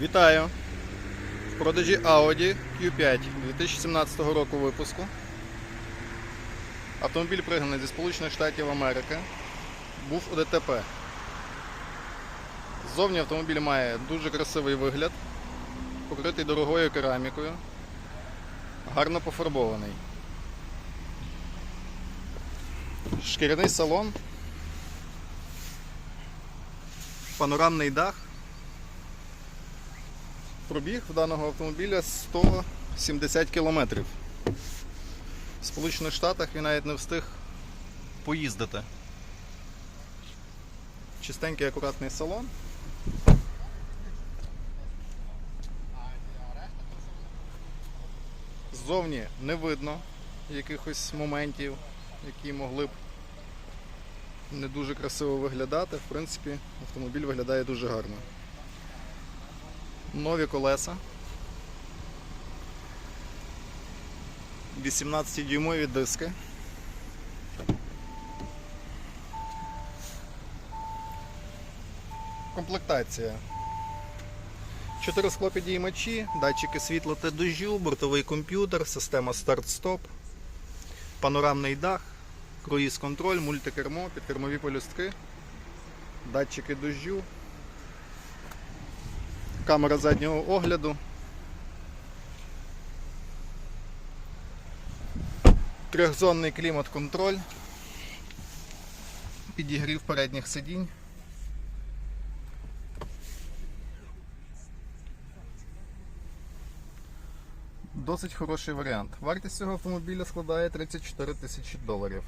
Вітаю! В продажі Audi Q5 2017 року випуску. Автомобіль пригнаний зі Сполучених Штатів Америки. Був у ДТП. Ззовні автомобіль має дуже красивий вигляд, покритий дорогою керамікою, гарно пофарбований. Шкіряний салон, панорамний дах. Пробіг в даного автомобіля 170 кілометрів. В Сполучених Штатах він навіть не встиг поїздити. Чистенький акуратний салон. Ззовні не видно якихось моментів, які могли б не дуже красиво виглядати. В принципі, автомобіль виглядає дуже гарно. Нові колеса. 18-дюймові диски. Комплектація. 4 склопідіймачі, датчики світла та дощу, бортовий комп'ютер, система старт-стоп, панорамний дах, круїз-контроль, мультикермо, підкермові полюстки, датчики дощу, камера заднього огляду. Трьохзонний клімат-контроль, підігрів передніх сидінь. Досить хороший варіант. Вартість цього автомобіля складає 34 тисячі доларів.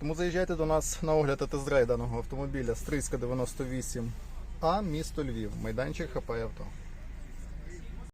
Тому заїжджайте до нас на огляд та тест-драйв даного автомобіля Стрийська 98А, місто Львів, майданчик ХП Авто.